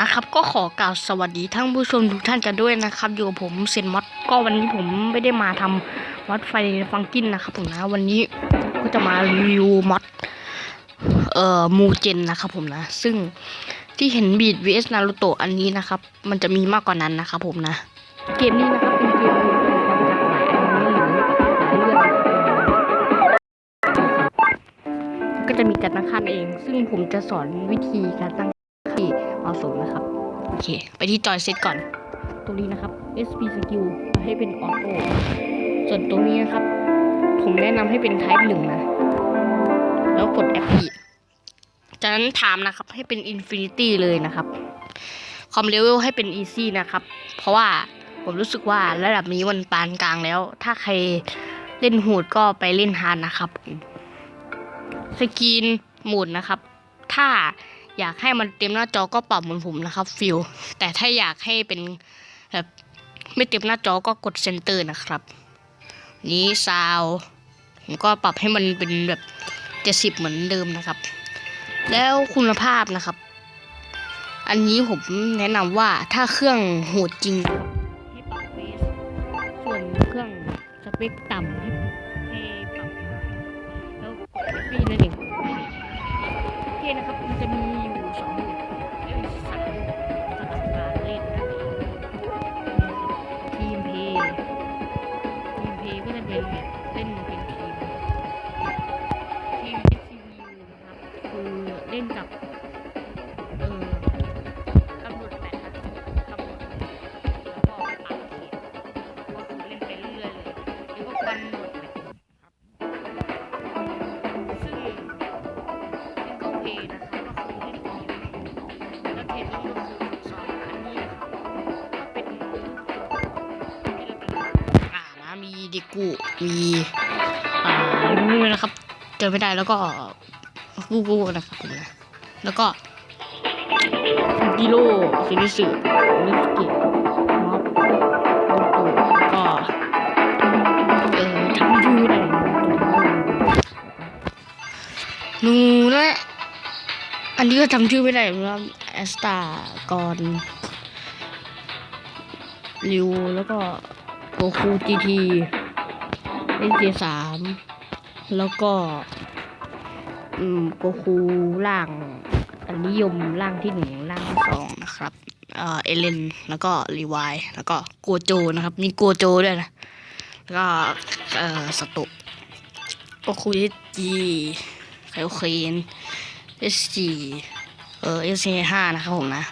นะครับ ก็ขอกล่าวสวัสดีท่านผู้ชมทุกท่านกันด้วยนะครับ อยู่กับผมเซนมอดก็วันนี้ผมไม่ได้มาทำมอดไฟฟังกินนะครับผมนะวันนี้ก็จะมารีวิวมอดเอ่อมูเจนนะครับผมนะ ซึ่งที่เห็นบีด vs นารูโตะอันนี้นะครับ มันจะมีมากกว่านั้นนะครับผมนะ เกมนี้นะครับเป็นเกมรวมตัวละครจายอนิเมะหรือหลายเรื่องก็จะมีการตั้งค่าเอง ซึ่งผมจะสอนวิธีการตั้ง ค่าที่เหมาะสมนะครับ โอเค ไปที่จอยเซตก่อนตรงนี้นะครับ SP skill ให้เป็นออโต้ส่วนตรงนี้นะครับ ผมแนะนำให้เป็น type หนึ่งนะ แล้วกด FP จากนั้นถามนะครับให้เป็น Infinity เลยนะครับ คอมเลเวลให้เป็น Easy นะครับ เพราะว่าผมรู้สึกว่าระดับนี้มันปานกลางแล้ว ถ้าใครเล่นโหดก็ไปเล่นฮาร์ดนะครับ สกรีนโหมดนะครับ ถ้า อยากให้มันเต็มหน้าจอก็ปรับเหมือนผมนะครับฟิลแต่ถ้าอยากให้เป็นแบบไม่เต็มหน้าจอก็กดเซนเตอร์นะครับ นี้ซาวผมก็ปรับให้มันเป็นแบบเจ็ดสิบ70เหมือนเดิมนะครับ แล้วคุณภาพนะครับ อันนี้ผมแนะนำว่าถ้าเครื่องโหดจริงให้ปรับเบสส่วนเครื่องสเปคต่ำให้ให้ปรับแล้วกดฟีนั่นเองโอเคนะครับมันจะมี ล่นกับเออกำหนดแมตช์นะกำหนดแล้วก็ตามเขตก็คือเล่นไปเรื่อยๆเลยหรือว่ากำหนดแมตช์ครับซึ่งซิงเกิลเพย์นะครับก็คือเล่นคนเดียวแล้วเทรนนิ่งก็คือสอนอันนี้นะครับก็เป็นที่เราเป็นอ่านะมีเดกูมีอ่านี่นะครับเจอไม่ได้แล้วก็กูกูนะครับผมนะ แล้วก็ดิโลซินิสึมิสกิม็อบโลโตแล้วก็เอ่อจำชื่อไม่ได้นูนะอันนี้ก็จำชื่อไม่ได้นะครับแอสตากอนริวแล้วก็โกคูจีทีเอสสามแล้วก็ อืมโกคูล่างอันนิยมร่างที่หนึ่งร่างที่สองนะครับ เอ่อเอเลนแล้วก็รีวายแล้วก็โกโจนะครับ มีโกโจด้วยนะ แล้วก็เอ่อสตุโอคุยจีไคโอเคนเอสจีเอ่อเอสห้านะครับผมนะ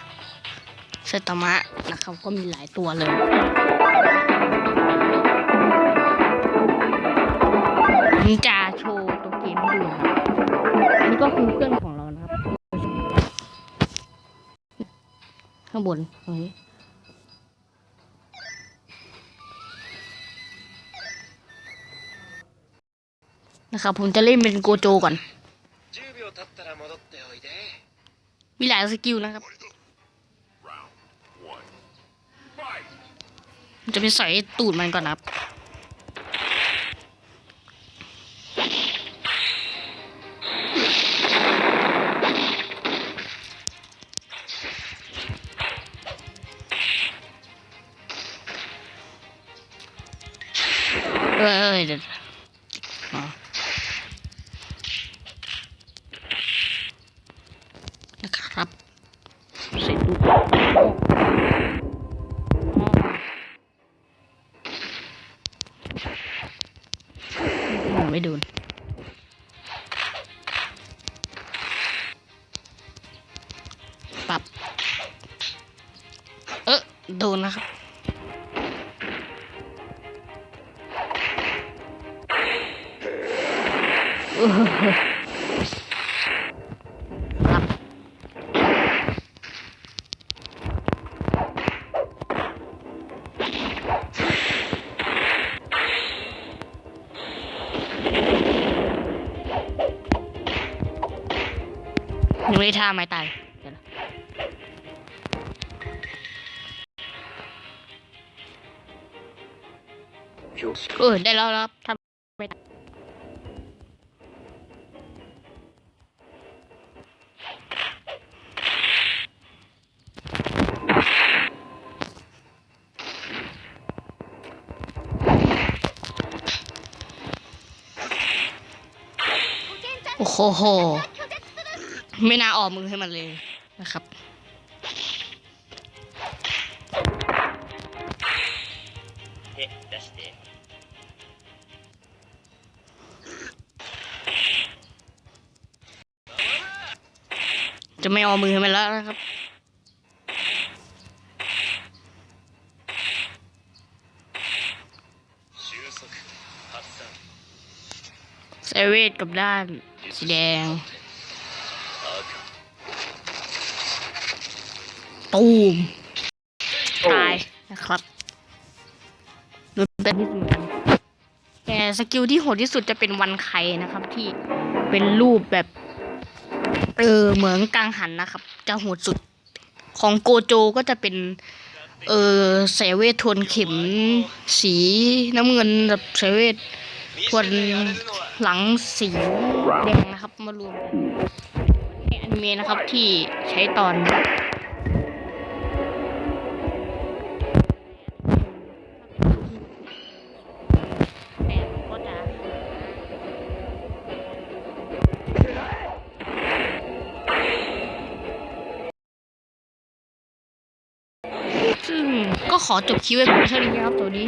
เซตามะนะครับก็มีหลายตัวเลยผมจะ ก็คือเครื่องของเรานะครับ ข้างบนตรงนี้นะครับผมจะเล่นเป็นโกโจก่อน มีหลายสกิลนะครับ จะไปใส่ตูดมันก่อนนะครับ เออเดนะครับใส่ตูดอ๋ออ๋อไม่โดนปรับ เออโดนนะครับ เออครับยังไม่ได้ท่าไม้ตายเดี๋ยวนะเออได้แล้วครับทำ โอ้โห ไม่น่าออกมือให้มันเลยนะครับ จะไม่ออกมือให้มันแล้วนะครับเซเวตกับด้าน สีแดง ตูมตายนะครับดูเป็นที่สุดกันแต่สกิลที่โหดที่สุดจะเป็นวันไคนะครับ ที่เป็นรูปแบบ เออเหมือนกังหันนะครับ จะโหดสุดของโกโจก็จะเป็น เออเสเวททวนเข็ม สีน้ำเงินแบบเสเวท ทวนหลังสีแดงนะครับ มารวมกันในอนิเมะนะครับที่ใช้ตอนก็จะซึ่งก็ขอจบคลิปไว้เพียงเท่านี้ครับตัวนี้